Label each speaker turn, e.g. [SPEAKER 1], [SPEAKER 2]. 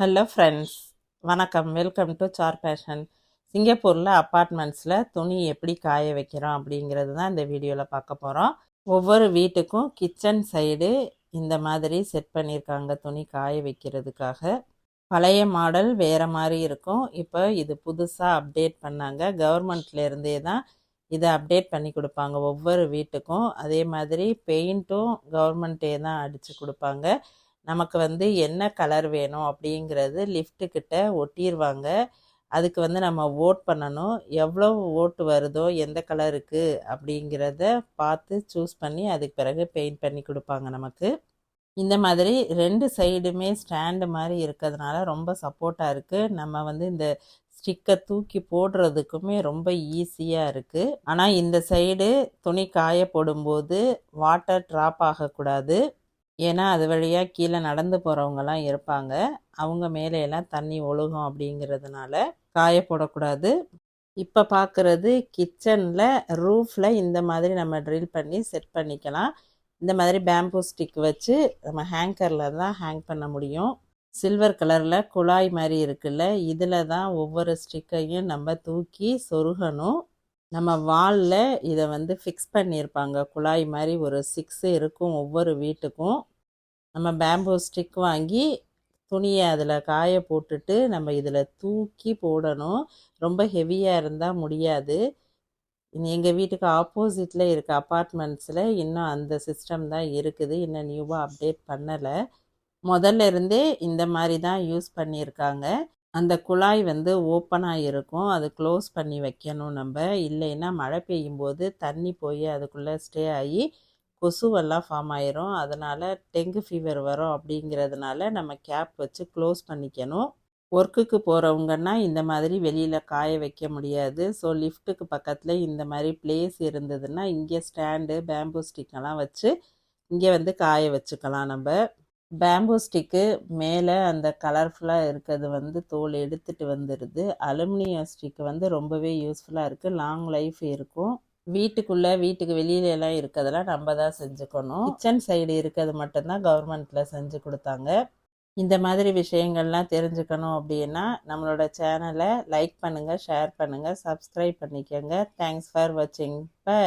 [SPEAKER 1] Hello friends வணக்கம். Welcome to sir fashion சிங்கப்பூரில் அப்பார்ட்மெண்ட்ஸில் துணி எப்படி காய வைக்கிறோம் அப்படிங்கிறது தான் இந்த வீடியோவில் பார்க்க போகிறோம் ஒவ்வொரு வீட்டுக்கும் கிச்சன் சைடு இந்த மாதிரி செட் பண்ணியிருக்காங்க துணி காய வைக்கிறதுக்காக. பழைய மாடல் வேறு மாதிரி இருக்கும். இப்போ இது புதுசாக அப்டேட் பண்ணாங்க. கவர்மெண்ட்லேருந்தே தான் இதை அப்டேட் பண்ணி கொடுப்பாங்க. ஒவ்வொரு வீட்டுக்கும் அதே மாதிரி பெயிண்ட்டும் கவர்மெண்ட்டே தான் அடித்து கொடுப்பாங்க. நமக்கு வந்து என்ன கலர் வேணும் அப்படிங்கிறது லிஃப்ட்டுக்கிட்ட ஒட்டிடுவாங்க அதுக்கு வந்து நம்ம ஓட் பண்ணணும். எவ்வளோ ஓட்டு வருதோ எந்த கலருக்கு அப்படிங்கிறத பார்த்து சூஸ் பண்ணி அதுக்கு பிறகு பெயிண்ட் பண்ணி கொடுப்பாங்க நமக்கு. இந்த மாதிரி ரெண்டு சைடுமே ஸ்டாண்டு மாதிரி இருக்கிறதுனால ரொம்ப சப்போர்ட்டாக இருக்குது நம்ம வந்து இந்த ஸ்டிக்கை தூக்கி போடுறதுக்குமே ரொம்ப ஈஸியாக இருக்குது ஆனால் இந்த சைடு துணி காய போடும்போது வாட்டர் ட்ராப் ஆகக்கூடாது. ஏன்னா அது வழியாக கீழே நடந்து போகிறவங்கலாம் இருப்பாங்க. அவங்க மேலேயெல்லாம் தண்ணி ஒழுகும் அப்படிங்கிறதுனால காய போடக்கூடாது. இப்போ பார்க்குறது கிச்சனில் ரூஃபில் இந்த மாதிரி நம்ம ட்ரில் பண்ணி செட் பண்ணிக்கலாம். இந்த மாதிரி பேம்பூ ஸ்டிக் வச்சு நம்ம ஹேங்கரில் தான் ஹேங் பண்ண முடியும். சில்வர் கலரில் குழாய் மாதிரி இருக்குல்ல இதில் தான் ஒவ்வொரு ஸ்டிக்கையும் நம்ம தூக்கி சொருகணும். நம்ம வாலில் இதை வந்து ஃபிக்ஸ் பண்ணியிருப்பாங்க குழாய் மாதிரி ஒரு சிக்ஸு இருக்கும் ஒவ்வொரு வீட்டுக்கும். நம்ம பேம்பூ ஸ்டிக் வாங்கி துணியை அதில் காய போட்டுட்டு நம்ம இதில் தூக்கி போடணும். ரொம்ப ஹெவியாக இருந்தால் முடியாது. எங்கள் வீட்டுக்கு ஆப்போசிட்டில் இருக்க அப்பார்ட்மெண்ட்ஸில் இன்னும் அந்த சிஸ்டம் தான் இருக்குது. இன்னும் நியூவாக அப்டேட் பண்ணலை. முதல்ல இருந்தே இந்த மாதிரி தான் யூஸ் பண்ணியிருக்காங்க அந்த குழாய் வந்து ஓப்பனாக இருக்கும் அது க்ளோஸ் பண்ணி வைக்கணும் நம்ம. இல்லைன்னா மழை பெய்யும் போது தண்ணி போய் அதுக்குள்ளே ஸ்டே ஆகி கொசுவெல்லாம் ஃபார்ம் ஆயிரும். அதனால் டெங்கு ஃபீவர் வரும் அப்படிங்கிறதுனால நம்ம கேப் வச்சு க்ளோஸ் பண்ணிக்கணும். ஒர்க்குக்கு போகிறவங்கன்னா இந்த மாதிரி வெளியில் காய வைக்க முடியாது. ஸோ லிஃப்ட்டுக்கு பக்கத்தில் இந்த மாதிரி பிளேஸ் இருந்ததுன்னா இங்கே ஸ்டாண்டு பேம்பூ ஸ்டிக்கெல்லாம் வச்சு இங்கே வந்து காய வச்சுக்கலாம் நம்ம. பேம்பூ ஸ்டிக்கு மேலே அந்த கலர்ஃபுல்லாக இருக்கிறது வந்து தோல் எடுத்துகிட்டு வந்துடுது அலுமினியம் ஸ்டிக்கு வந்து ரொம்பவே யூஸ்ஃபுல்லாக இருக்குது லாங் லைஃப் இருக்கும். வீட்டுக்குள்ளே வீட்டுக்கு வெளியில எல்லாம் இருக்கிறதெல்லாம் நம்ம தான் செஞ்சுக்கணும். கிச்சன் சைடு இருக்கிறது மட்டும்தான் கவர்மெண்ட்டில் செஞ்சு கொடுத்தாங்க. இந்த மாதிரி விஷயங்கள்லாம் தெரிஞ்சுக்கணும் அப்படின்னா நம்மளோட சேனலை லைக் பண்ணுங்கள் ஷேர் பண்ணுங்கள் சப்ஸ்கிரைப் பண்ணிக்கோங்க. தேங்க்ஸ் ஃபார் வாட்சிங் பை